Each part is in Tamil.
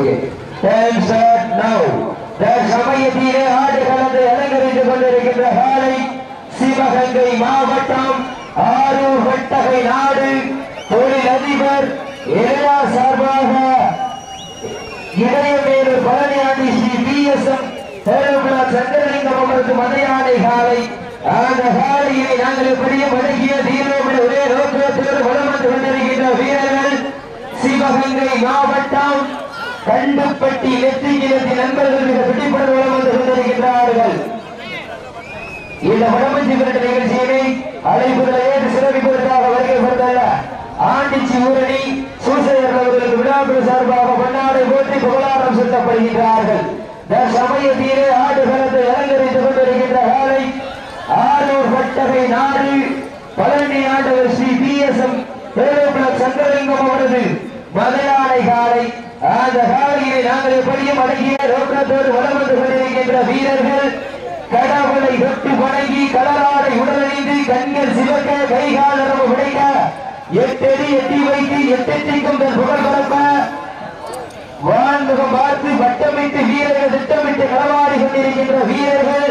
ஓகே டைம் ஸ்டார்ட் நவ அலங்கரித்துக் கொண்டிருக்கின்ற காலை சிவகங்கை மாவட்டம் ஆரூர் வட்டகை நாடு. தொழில் இளையா சார்பாக இடையவேலூர் Palaniyandi Shri P S M Chandralingam மதையானை காலை அந்த நாங்கள் ஒரே நோக்கத்தோடு வளம் வந்து கொண்டிருக்கின்ற வீரர்கள் சிவகங்கை மாவட்டம் கண்டுப்பட்டி நெற்றியிலத்தி நண்பர்கள் மிக பிடிப்பட வளம் வந்து கொண்டிருக்கின்றார்கள். இந்த வடமஞ்சி விரட்டு நிகழ்ச்சியினை அழைப்புகளை ஏற்று சிறப்பிப்பதற்காக வருகை கொண்டுள்ள ஆண்டிச்சி ஊரணி சூசையர் அவர்களுக்கு விழாக்குழு சார்பாக பன்னாடை போற்றி புகழாரம் சுட்டப்படுகின்றார்கள். சமயத்திலே ஆடுகளத்தை அலங்கரித்துக் கொண்டிருக்கின்ற காலை ஆரூர் பட்டகை நாடு பழனி ஆண்டவர் Shri P S M Chandralingam அவரது மலையாளை காலை ஆதகாரியை நாங்கள் எப்படியும் அடங்கிய ரோக்கத்தோடு வளம் வந்து கொண்டிருக்கின்ற வீரர்கள் கடவுளை தொட்டு வணங்கி கடலாடை உடலணிந்து கண்கள் சிவக்க கைகால் நரம்பு உடைக்க எட்டடி எட்டி வைத்து எட்டெட்டிக்கும் தன் புகழ் பரப்ப வான்முகம் பார்த்து வட்டமிட்டு வீரர்கள் திட்டமிட்டு களவாடி கொண்டிருக்கின்ற வீரர்கள்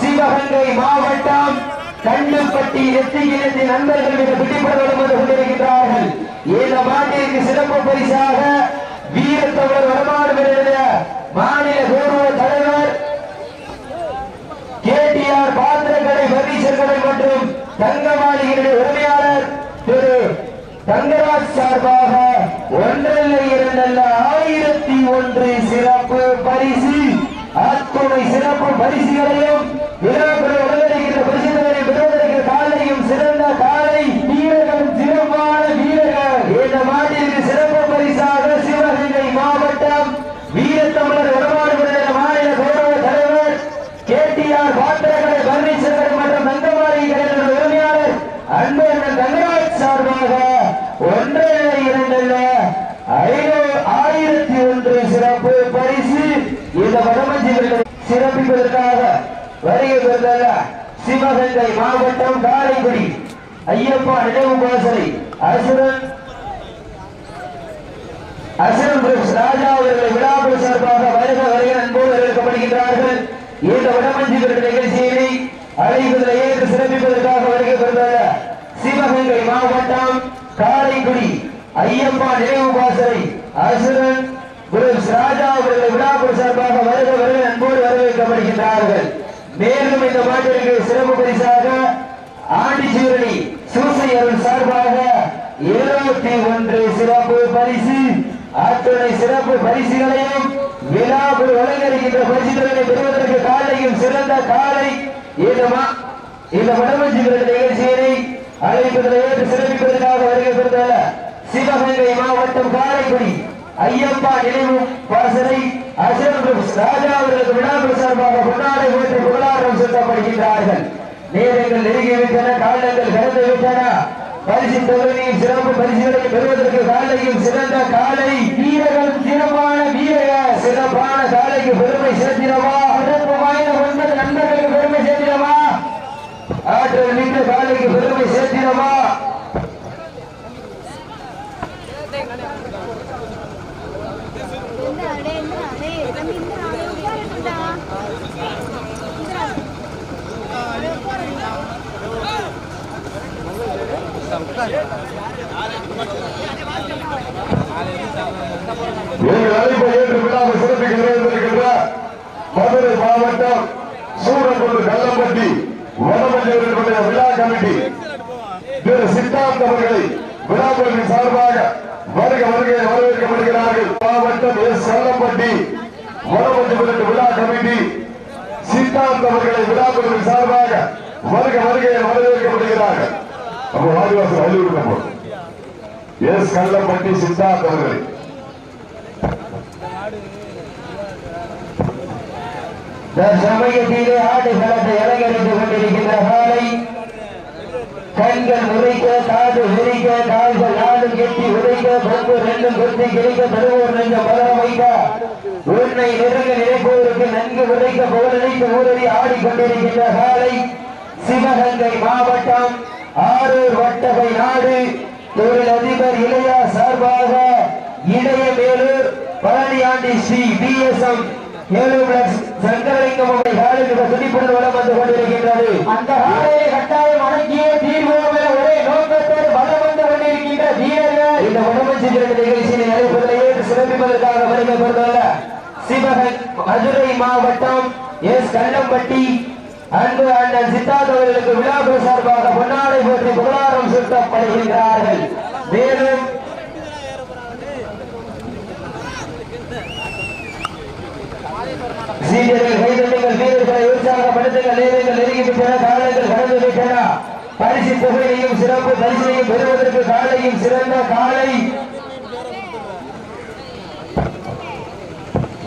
சிவகங்கை மாவட்டம் கண்ணுப்பட்டி எத்தியிலிருந்து நண்பர்கள் மிக பிடிப்படலும் வந்து கொண்டிருக்கின்றார்கள். இந்த மாட்டிற்கு சிறப்பு பரிசாக வீரத்தவர் வடமாடு பெறுகிற மாநில கௌரவ தலைவர் கே டி ஆர் பாத்திரக்கடை பர்னிச்சர் கடை மற்றும் தங்க மாளிகையுடைய உரிமையாளர் திரு தங்கராஜ் சார்பாக ஒன்றல்ல இரண்டல்ல ஆயிரத்தி ஒன்று சிறப்பு பரிசு. அத்துணை சிறப்பு பரிசுகளையும் விழாக்களை உடனடிக்கிற பரிசுகளை பெறுவதற்கு காலையும் சிறந்த காலை வீரர்கள் சிறப்பான வீரர்கள். இந்த மாதிரி சிறப்பு பரிசாக சிவகங்கை மாவட்டம் வீரத்தமிழர் வடமாடு விடுதலை மாநில கௌரவ தலைவர் கேடிஆர் பாத்திரக்கடை பர்னிச்சர் கடை மற்றும் தங்கமாளி கடைகளின் உரிமையாளர் அன்பர்கள் தங்கராஜ் சார்பாக ஒன்றே இரண்டல்ல ஆயிரத்தி ஒன்று சிறப்பு பரிசு இந்த வடமஞ்சிகளை சிறப்பிப்பதற்காக வருகை பெறுதல்ல சிவகங்கை மாவட்டம் காரைக்குடி. ஐயப்பா நினைவு பாசறை அசுரன் அசரம் ராஜா அவர்களை விழாக்குழு சார்பாக வருக வருக அன்போடு வரவேற்கப்படுகின்றார்கள். இந்த வடமஞ்சி நிகழ்ச்சியினை அழைப்பதில் சிறப்பிப்பதற்காக வருகை பெறுதல சிவகங்கை மாவட்டம் காரைக்குடி ஐயப்பா நினைவு பாசறை அசுரன் பிரஸ் ராஜா அவர்களை விழாக்குழு சார்பாக வருக வருக அன்போடு வரவேற்கப்படுகின்றார்கள். மேலும் இந்த மாட்டிற்கு சிறப்பு பரிசாக ஆண்டிச்சூரணி சூசை அருள் சார்பாக இருபத்தி ஒன்று சிறப்பு பரிசு அத்துணை சிறப்பு பரிசுகளையும் விழாக்குழு வழங்கியிருக்கின்ற பரிசுகளை பெறுவதற்கு காலையும் சிறந்த காலை இந்த இந்த வடமஞ்சி நிகழ்ச்சியினை அழைப்பதில் சிறப்பிப்பதற்காக வருகை பெறுதல சிவகங்கை மாவட்டம் காரைக்குடி ஐயப்பா நினைவு பாசறை அசல் ராஜா அவர்களுக்கு விழாக்குழு சார்பாக பொன்னாடை போட்டு புகழாரம் சுட்டப்படுகின்றார்கள் நேரங்கள் நெருங்கிவிட்டன காலங்கள் கடந்து விட்டன. பரிசு தொகையும் சிறப்பு பரிசுகளை பெறுவதற்கு காலையும் சிறந்த காலை. வீரர்கள் சிறப்பான வீரர்கள். சிறப்பான காலைக்கு பெருமை சேர்த்திடவா? சிறப்பு வாய்ந்த ஒன்பது நண்பர்களுக்கு பெருமை சேர்த்திடவா? ஆற்றல் மிக்க காலைக்கு பெருமை சேர்த்திடவா? என்ன அடே என்ன அடே தம்பி இந்த நாளே உட்காரட்டும்டா. இந்த அடே உட்காருடா எங்கள் அழைப்பை ஏற்று விழாவை சிறப்பிக்க நிறைவேற்றிருக்கின்ற மதுரை மாவட்டம் சூரக்குண்டு கல்லம்பட்டி வடமஞ்சியுடைய விழா கமிட்டி. திரு சித்தாந்த் அவர்களை விழாக்களின் சார்பாக வருக வருகை வரவேற்கப்படுகிறார்கள். மாவட்டம் எஸ். கல்லம்பட்டி வடமஞ்சிபுரத்து விழா கமிட்டி. சித்தாந்த் அவர்களை விழாக்களின் சார்பாக வருக வருகை வரவேற்கப்படுகிறார்கள். அப்போ வலியுறுத்தும் போது எஸ். கல்லம்பட்டி சித்தார்த் அவர்களை. சமயத்திலே ஆடுகளத்தை அலங்கரித்துக் கொண்டிருக்கின்ற காலை. கண்கள் உரைக்க காது உரைக்க கால்கள் நாடும் கெட்டி உரைக்க பொங்கு ரெண்டும் கொத்தி கிழிக்க தருவோர் நெஞ்சம் பலம் வைக்க. உன்னை நெருங்க நினைப்பவருக்கு நன்கு உரைக்க புகழளித்து ஊரடி ஆடிக்கொண்டிருக்கின்ற காலை. சிவகங்கை மாவட்டம் ஆரூர் வட்டகை நாடு. தொழில் அதிபர் இளையா சார்பாக இளைய Melur Palaniyandi Shri P S M ஏழு பிளஸ் சங்கரலிங்கம் துடிப்புடன் வளம் வந்து கொண்டிருக்கின்றது. அந்த காலையை கட்டாயம் அடக்கியே தீர்வோம் என ஒரே நோக்கத்தோடு வலம் வந்து கொண்டிருக்கின்ற வீரர்கள். இந்த வடமஞ்சி அழைப்பதிலேயே சிறப்பிப்பதற்காக சிவகன் மதுரை மாவட்டம் எஸ். கள்ளம்பட்டி அன்பு அண்ணன் சித்தார்த் அவர்களுக்கு விழாக்குழு சார்பாக பொன்னாடை போற்றி புகழாரம் சூட்டப்படுகின்றார்கள். மேலும் சீடர்கள் கைதட்டுங்கள் வீரர்களை உற்சாகப்படுத்துங்கள் நேரங்கள் நெருங்கிவிட்டன காலங்கள் கடந்து விட்டன. பரிசு தொகையையும் சிறப்பு பரிசையும் பெறுவதற்கு காலையும் சிறந்த காலை.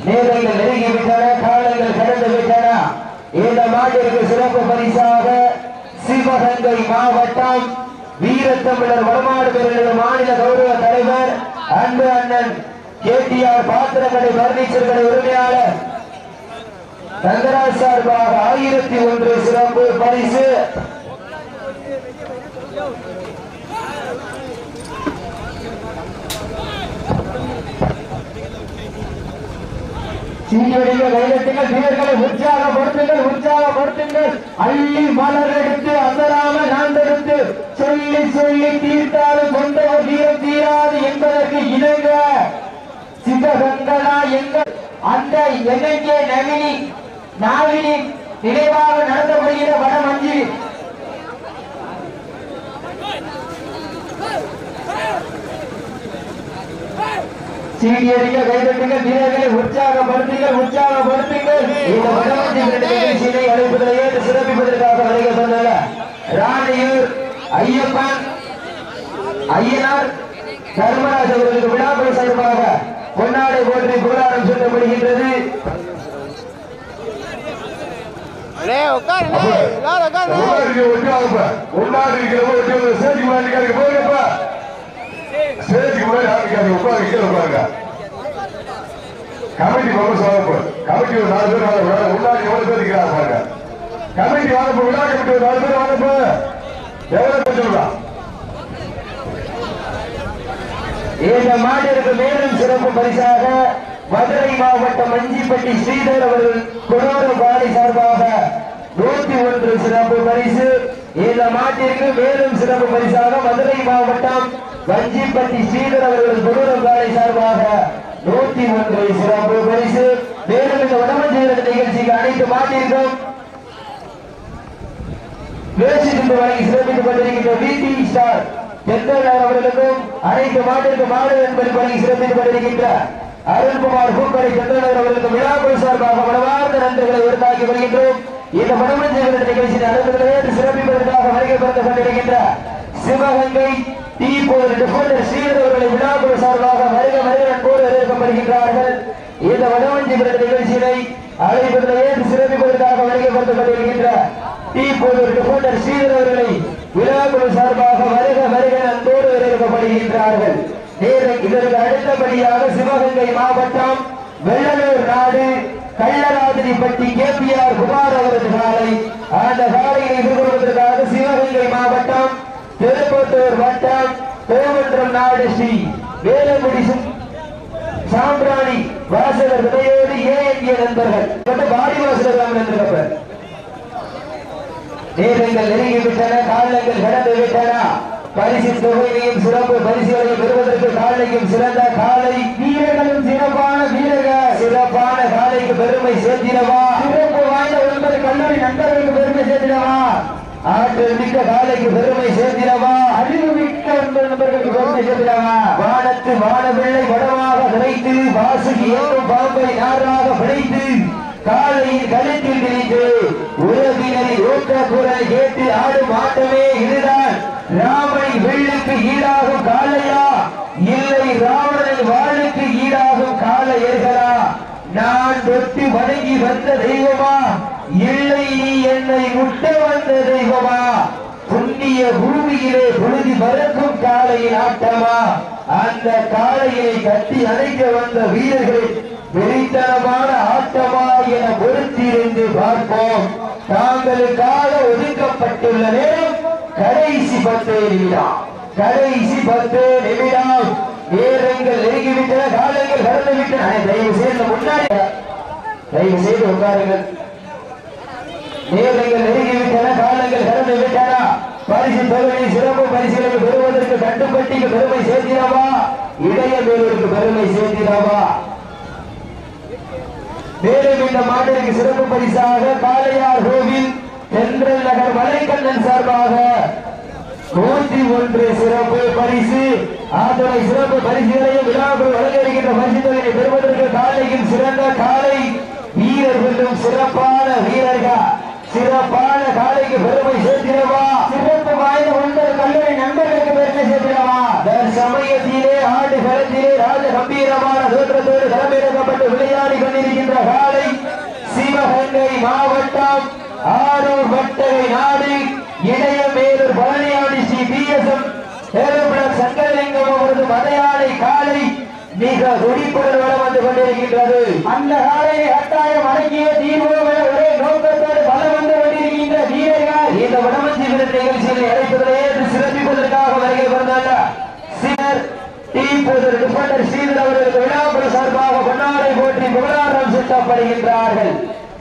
நேரங்கள் நெருங்கிவிட்டன காலங்கள் கடந்து விட்டன. இந்த மாட்டிற்கு சிறப்பு பரிசாக சிவகங்கை மாவட்டம் வீரத்தமிழர் வடமாடு பேரவையின் மாநில கௌரவ தலைவர் அன்பு அண்ணன் கேடிஆர் பாத்திரக்கடை பர்னிச்சர் கடை உரிமையாளர் தங்கராஜ் சார்பாக ஆயிரத்தி ஒன்று சிறப்பு பரிசு. சீனியடிய கைதட்டுங்கள் வீரர்களை உற்சாகப்படுத்துங்கள் உற்சாகப்படுத்துங்கள். அள்ளி மலர் எடுத்து அசராம நாண்டெடுத்து சொல்லி சொல்லி தீர்த்தாலும் சொந்த வீரம் தீராது என்பதற்கு இணங்க. சிவகங்கனா எங்கள் அந்த எண்ணெங்கே நவினி நாவினி நினைவாக நடத்தப்படுகிற வடமஞ்சி சீனியடிய கைதட்டுங்கள் வீரர்களை உற்சாகப்படுத்துங்கள் உற்சாகப்படுத்துங்கள். இந்த வடமஞ்சி விரட்டு நிகழ்ச்சியினை அழைப்பதிலேயே சிறப்பிப்பதற்காக வருகை தந்துள்ள ராணியூர் ஐயப்பன் ஐயனார் தர்மராஜ் அவர்களுக்கு விழாக்கள் சார்பாக பொன்னாடை போற்றி புகழாரம் சொல்லப்படுகின்றது முன்னாடி ஒட்டியாங்கப்ப முன்னாடி இருக்கிறவங்க ஒட்டி வந்து ஸ்டேஜுக்கு முன்னாடி நிக்காதீங்க போங்கப்பா ஸ்டேஜுக்கு முன்னாடி ஆரம்பிக்காதீங்க உட்காருங்க கீழே உட்காருங்க. கமிட்டி மெம்பர்ஸ் வாங்கப்போ கமிட்டி ஒரு நாலு பேர் வாங்க முன்னாடி எவ்வளவு பேர் இருக்கிறாங்க பாருங்க. கமிட்டி விழா கமிட்டி ஒரு நாலு பேர் வாங்கப்போ எவ்வளவு பேர் சொல்லலாம் இந்த மாட்டிற்கு மேலும் சிறப்பு பரிசாக மதுரை மாவட்டம் மஞ்சிப்பட்டி ஸ்ரீதர் அவர்கள் கொடோர பாடி சார்பாக நூத்தி ஒன்று சிறப்பு பரிசு. இந்த மாட்டிற்கு மேலும் சிறப்பு பரிசாக மதுரை மாவட்டம் வஞ்சிப்பட்டி ஸ்ரீதர் அவர்கள் கொடூர பாடி சார்பாக நூத்தி ஒன்று சிறப்பு பரிசு. மேலும் இந்த வடமஞ்சீரக நிகழ்ச்சிக்கு அனைத்து மாட்டிற்கும் பேச்சு துண்டு வழங்கி சிறப்பித்துக் கொண்டிருக்கின்ற விடி ஸ்டார் தென்றலார் அவர்களுக்கும் அனைத்து மாட்டிற்கு மாடு என்பது வழங்கி சிறப்பித்துக் கொண்டிருக்கின்ற அருள்குமார் பூக்கடை தென்றலார் அவர்களுக்கு விழாக்குழு சார்பாக மனமார்ந்த நன்றிகளை உருவாக்கி வருகின்றோம். இந்த மனமஞ்சல் நிகழ்ச்சி நடத்துவதற்கு சிறப்பிப்பதற்காக வருகை பிறந்து கொண்டிருக்கின்ற Sivaganga D four defender Sridhar அவர்களை விழாக்குழு சார்பாக வருக வருக அன்போடு வரவேற்கப்படுகின்றார்கள். இந்த வடவஞ்சி விருது நிகழ்ச்சியினை அழைப்பதிலே சிறப்பிப்பதற்காக வருகை பிறந்து கொண்டிருக்கின்ற டி போர் டிஃபெண்டர் ஸ்ரீதர் அவர்களை விழாக்குழு சார்பாக வருக வருக அன்போடு வரவேற்கப்படுகின்றார்கள். இதற்கு அடுத்தபடியாக சிவகங்கை மாவட்டம் வெள்ளலூர் நாடு கள்ளராதிரிப்பட்டி ஆர் குமார் அவரது காலை அந்த காலையை எதிர்கொள்வதற்காக சிவகங்கை மாவட்டம் திருப்பத்தூர் வட்டம் கோவன்றம் நாடு ஸ்ரீ வேலங்குடி சாம்பிராணி வாசகர் விதையோடு ஏஎன்ஏ நண்பர்கள். பாடி வாசகர் நண்பர்கள் நேரங்கள் நெருங்கிவிட்டன காலங்கள் கடந்து விட்டன. பரிசு தொகையையும் சிறப்பு பரிசுகளையும் பெறுவதற்கு காலையும் சிறந்த காலை. வீரர்களும் சிறப்பான வீரர்கள். சிறப்பான காலைக்கு பெருமை சேர்த்திடவா? சிறப்பு வாய்ந்த ஒன்பது கல்லூரி நண்பர்களுக்கு பெருமை சேர்த்திடவா? ஆற்றல் மிக்க காலைக்கு பெருமை சேர்த்திடவா? அறிவு மிக்க ஒன்பது நண்பர்களுக்கு பெருமை சேர்த்திடவா? வானத்து வானவில்லை வடமாக விளைத்து வாசுகி ஏற்றும் பாம்பை நாராக பிழைத்து காலையில் கழுத்தில் திணித்து உறவினரின் ஓட்ட குரல் கேட்டு ஆடும் ஆட்டமே இதுதான். ராமனை வெள்ளுக்கு ஈடாகும் காளையா? இல்லை ராவணனை வாளுக்கு ஈடாகும் காளையர்களா? நான் தொட்டி வணங்கி வந்த தெய்வமா? இல்லை நீ என்னை முட்ட வந்த தெய்வமா? புண்ணிய பூமியிலே பொழுதி பறக்கும் காளையின் ஆட்டமா? அந்த காளையை கட்டி அணைக்க வந்த வீரர்கள் வெறித்தனமான ஆட்டமா என பொருத்திருந்து பார்ப்போம். தாங்களுக்காக ஒதுக்கப்பட்டுள்ள நேரம் கடைசி பத்து நிமிடம். கடைசி பத்து நிமிடம். நேரங்கள் நெருங்கிவிட்டன காலங்கள் கடந்து விட்டன தயவு செய்து முன்னாடி தயவு செய்து உட்காருங்கள். நேரங்கள் நெருங்கிவிட்டன காலங்கள் கடந்து விட்டன பரிசு பெருமை சிறப்பு பரிசீலனை பெறுவதற்கு கட்டுப்பட்டிக்கு பெருமை சேர்த்தினவா இடைய மேலூருக்கு பெருமை சேர்த்தினவா மேலும் இந்த மாட்டிற்கு சிறப்பு பரிசாக காளையார் கோவில் தென்றல் நகர் மலைக்கண்ணன் சார்பாக நூற்றி ஒன்று சிறப்பு பரிசு. ஆதரவை சிறப்பு பரிசுகளையும் விழாக்கள் வழங்க இருக்கின்ற பரிசு தொகையை பெறுவதற்கு காலையில் சிறந்த காலை வீரர்களும் சிறப்பான வீரர்கள் சிறப்பான காலைக்கு பெருமை சேர்த்திடவா? சிறப்பு வாய்ந்த ஒன்பது கல்லூரி நண்பர்களுக்கு பெருமை சேர்த்திடவா? சமயத்திலே ஆண்டு களத்திலே ராஜ கம்பீரமான தோற்றத்தோடு களமிறக்கப்பட்டு விளையாடி கொண்டிருக்கின்ற காலை சிவகங்கை மாவட்டம் ஆரூர் வட்டகை நாடு இளைய Melur Palaniyandi Shri P S M Sankaralingam அவரது மதையானை காலை மிக துடிப்புடன் வளம் வந்து கொண்டிருக்கின்றது. அந்த காலையை கட்டாயம் அடங்கிய தீர்வுகள் ஒரே நோக்கத்தோடு பலம் வந்து கொண்டிருக்கின்ற வீரர்கள். இந்த வடமஞ்சி விருது நிகழ்ச்சியில் அழைப்பதிலே சிறப்பிப்பதற்காக வருகை வந்தாங்க சிவர் டி புதர் டிஃபெண்டர் ஸ்ரீதர் அவர்களுக்கு விழாக்குழு சார்பாக பொன்னாடை போற்றி புகழாரம் சுட்டப்படுகின்றார்கள்.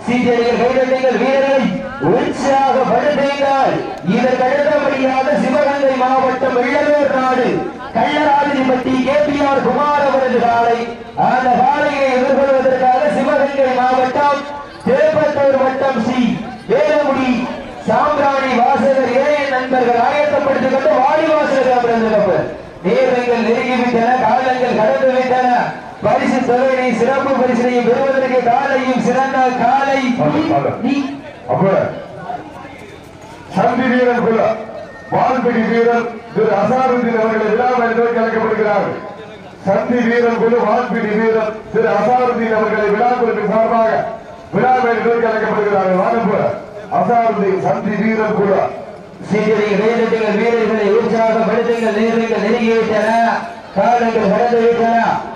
சீனியர்கள் கைதட்டுங்கள் வீரர்களை உற்சாகப்படுத்துங்கள் இதற்கு அடுத்தபடியாக சிவகங்கை மாவட்டம் வெள்ளவேர் நாடு கள்ளராஜிபட்டி கேபிஆர் குமார் அவரது காலை அந்த காலையை எதிர்கொள்வதற்காக சிவகங்கை மாவட்டம் திருப்பத்தூர் வட்டம் சி. வேலமுடி சாம்பிராணி வாசகர் இளைய நண்பர்கள் ஆயத்தப்படுத்திக் கொண்டு வாடிவாசகர் அவரது நேரங்கள் நெருங்கிவிட்டன காலங்கள் கடந்து விட்டன. பரிசு தொகையை சிறப்பு பரிசினை பெறுவதற்கு காலையும் சிறந்த காலை. சந்தி வீரன் குல வால்பிடி வீரர் திரு அசாருதீன் அவர்களை விழாவை நோக்கி அழைக்கப்படுகிறார்கள் சந்தி வீரன் குழு வால்பிடி வீரர் திரு அசாருதீன் அவர்களை விழா குழுவின் சார்பாக விழாவை நோக்கி அழைக்கப்படுகிறார்கள் வானப்பு அசாருதீன் சந்தி வீரன் குழு சீக்கிரம் வீரர்களை உற்சாகப்படுத்துங்கள் நேரங்கள் நெருங்கிவிட்டன. காலங்கள் கடந்து விட்டன.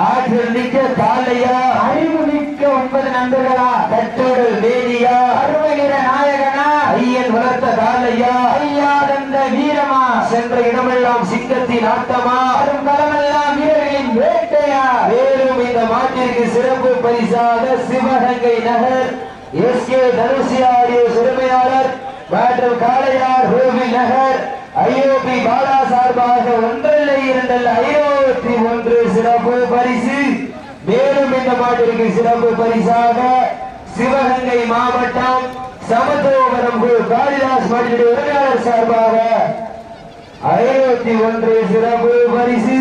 ஆற்றல் மிக்க காலையா அறிவு மிக்க ஒன்பது நண்பர்களா? கட்டோடு வேலியா அருமைகிற நாயகனா? ஐயன் வளர்த்த காலையா ஐயா தந்த வீரமா? சென்ற இடமெல்லாம் சிங்கத்தின் ஆட்டமா? வரும் களமெல்லாம் வீரர்களின் வேட்டையா? மேலும் இந்த மாட்டிற்கு சிறப்பு பரிசாக சிவகங்கை நகர் எஸ் கே தனுசியாரிய சிறுமையாளர் மற்றும் காளையார் கோவில் நகர் ஐஓபி பாலா சார்பாக ஒன்றல்ல இரண்டல்ல ஐநூத்தி ஒன்று சிறப்பு பரிசு. மேலும் இந்த மாட்டிற்கு சிறப்பு பரிசாக சிவகங்கை மாவட்டம் சமத்துவபுரம் காளிதாஸ் மாட்டினுடைய உரிமையாளர் சார்பாக ஐநூத்தி ஒன்று சிறப்பு பரிசு.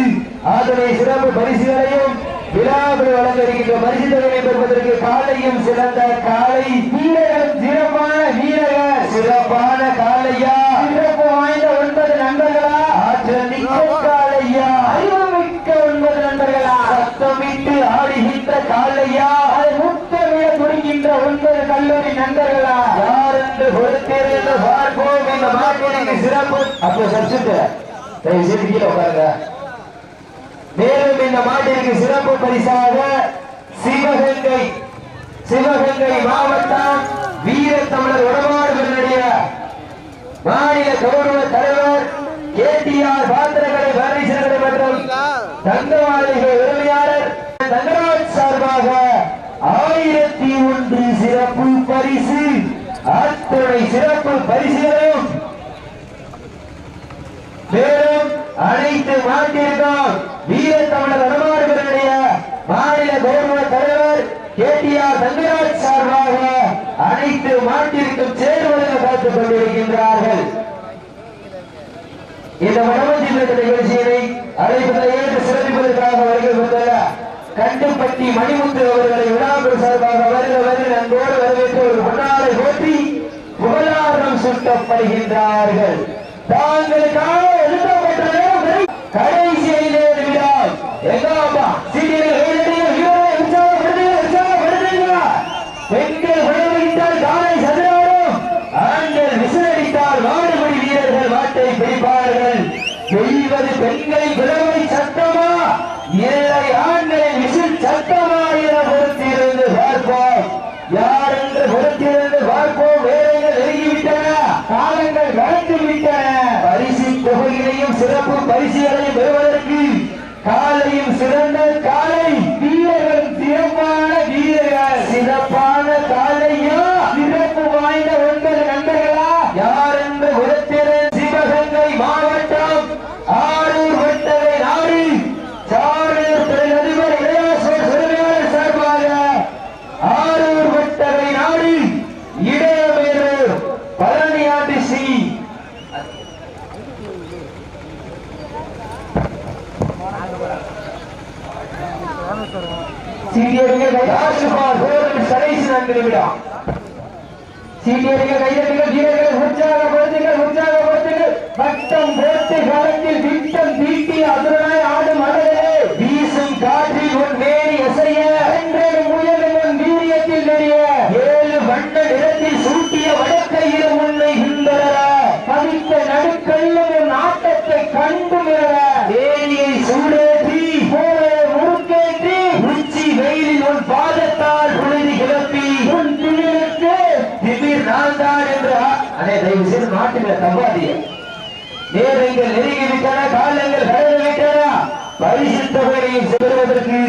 அதனை சிறப்பு பரிசுகளையும் விழாவில் வழங்க இருக்கின்ற பரிசு தொகையை பெறுவதற்கு காலையும் சிறந்த காலை வீரர்கள் சிறப்பான வீரர்கள் சிறப்பான காலையா சிறப்பு வாய்ந்த ஒன்பது நண்பர்களா ஆற்றல் மிக்க காலையா அறிவு மிக்க ஒன்பது நண்பர்களா சத்தமிட்டு ஆடுகின்ற காலையா? அதை முத்தமிழ துடிக்கின்ற ஒன்பது கல்லூரி நண்பர்களா? யார் என்று கொடுத்திருந்த பார்ப்போம் இந்த மாட்டிற்கு சிறப்பு. அப்போ சப்ஜெக்ட் தயவு செய்து கீழே உட்காருங்க. மேலும் இந்த மாட்டிற்கு சிறப்பு பரிசாக சிவகங்கை சிவகங்கை மாவட்டம் வீர தமிழர் உடமாடுகளுடைய மாநில கௌரவ தலைவர் கேடிஆர் பாத்திரக்கடை பரமேஸ்வரக்கடை மற்றும் தங்கவாளிகை உரிமையாளர் தங்கராஜ் சிறப்பாக ஆயிரத்தி ஒன்று சிறப்பு பரிசு அத்துணை சிறப்பு பரிசுகளையும் மேலும் அனைத்து மாட்டிற்கும் வீர தமிழர் அனுமார்களுடைய மாநில கௌரவ தலைவர் கே டி ஆர் தங்கராஜ் சார்பாக அனைத்து மாட்டிற்கும் சேர்வதாக பார்த்துக் கொண்டிருக்கின்றார்கள். இந்த மனோஜி நிகழ்ச்சியினை அழைப்பதை ஏற்று சிறப்பிப்பதற்காக வருகை வந்துள்ள கண்டுப்பட்டி மணிமுத்து அவர்களை விழாக்கள் சார்பாக வருக வருக அன்போடு வரவேற்று ஒரு பொன்னாரை போற்றி புகழாரம் சுட்டப்படுகின்றார்கள். தாங்களுக்கான எழுதப்பட்ட நேரம் வரை கடைசி ஐந்து நிமிடம் எங்க அப்பா சீனியர்கள் கைதட்டிய வீரரை உற்சாக என்று பொறுத்திருந்து பார்ப்போம் வேலைகள் நெருங்கிவிட்டன. காலங்கள் கடந்து விட்டன பரிசு தொகையினையும் சிறப்பு பரிசுகளையும் பெறுவதற்கு காலையும் சிறந்த காலை வீரர்கள் சிறப்பான வீரர்கள் சிறப்பான காலையா சிறப்பு வாய்ந்த ஒன்பது நண்பர்களா யார் என்று உரத்திரு சிவகங்கை மாவட்டம் ஆரூர் வட்டவை நாடு சாரூர் துறை அதிபர் இளையாசர் சிறுமையாளர் சார்பாக ஆரூர் வட்டவை நாடு இடையவேறு பழனியாண்டி சி சீனியர்கள் ராஜ்குமார் கோவில் கடைசி நான்கு நிமிடம் சீனியர்கள் கைதட்டுகள் போட்டு களத்தில் திட்டம் தீட்டி அதுராய் ஆடும் அழகே வீசும் காற்றில் உன் மேனி அசைய அன்றேடு முயலும் உன் வீரியத்தில் நெறிய ஏழு வண்ண நிறத்தில் சூட்டிய வடக்கையில் உன்னை பதித்த நடுக்கல்லும் உன் ஆட்டத்தை கண்டு வேலியை சூடேற்றி போரை முறுக்கேற்றி உச்சி வெயிலில் உன் பாதத்தால் புழுதி கிளப்பி உன் துணிலுக்கு திடீர் நான் தான் என்று ஆ- அண்ணே தயவு செய்து நாட்டுல நேரங்கள் நெருங்கிவிட்டன காலங்கள் கடந்துவிட்டன. பரிசு தொகையை செல்வதற்கு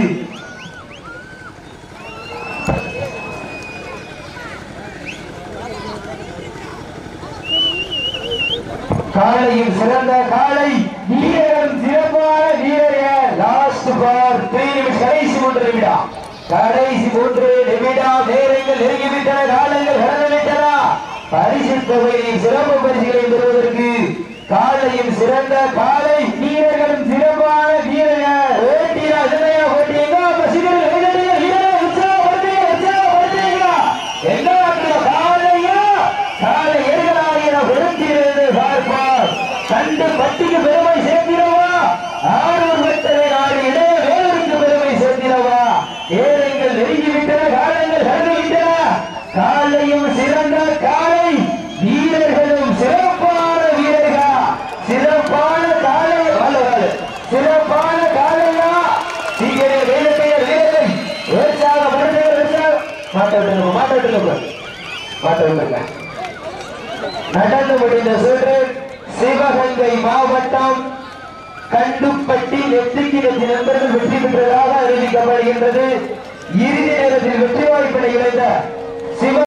காலையில் சிறந்த காலை. வீரரும் சிறப்பான வீரர்கள் லாஸ்ட் பார் கடைசி மூன்று நிமிடம் கடைசி மூன்று நிமிடம் நேரங்கள் நெருங்கிவிட்டன காலங்கள் கடந்துவிட்டன பரிசு தொகையையும் சிறப்பு பரிசுகளை பெறுவதற்கு காலையும் சிறந்த காலை வீரர்களும் சிறப்பான வீரர்கள். ஓட்டியா இல்லையா ஓட்டிங்க பசிகள் கண்டு பட்டிக்கு பெருமை சேர்த்திடவா ஆரூர் வெட்டரை நாடு இடையே பெருமை சேர்த்திடவா ஏழைகள் நெருங்கிவிட்டன காலங்கள் கடந்துவிட்டன காலையும் சிறந்த காலை வீரர்களும் சிறப்பான வீரர்களா சிறப்பான காலை வாழ வாழ சிறப்பான காலையா சீக்கிரம் வேலைக்கையர் வீரர்கள் உற்சாக படுத்துங்க உற்சாக மாட்ட விட்டுருங்க மாட்ட விட்டுருங்க மாட்ட விட்டுருங்க நடந்து முடிந்த சுற்று சிவகங்கை மாவட்டம் கண்டுப்பட்டி நெத்திக்கு நண்பர்கள் வெற்றி பெற்றதாக அறிவிக்கப்படுகின்றது. இறுதி நேரத்தில் வெற்றி வாய்ப்பினை இழந்த சிவ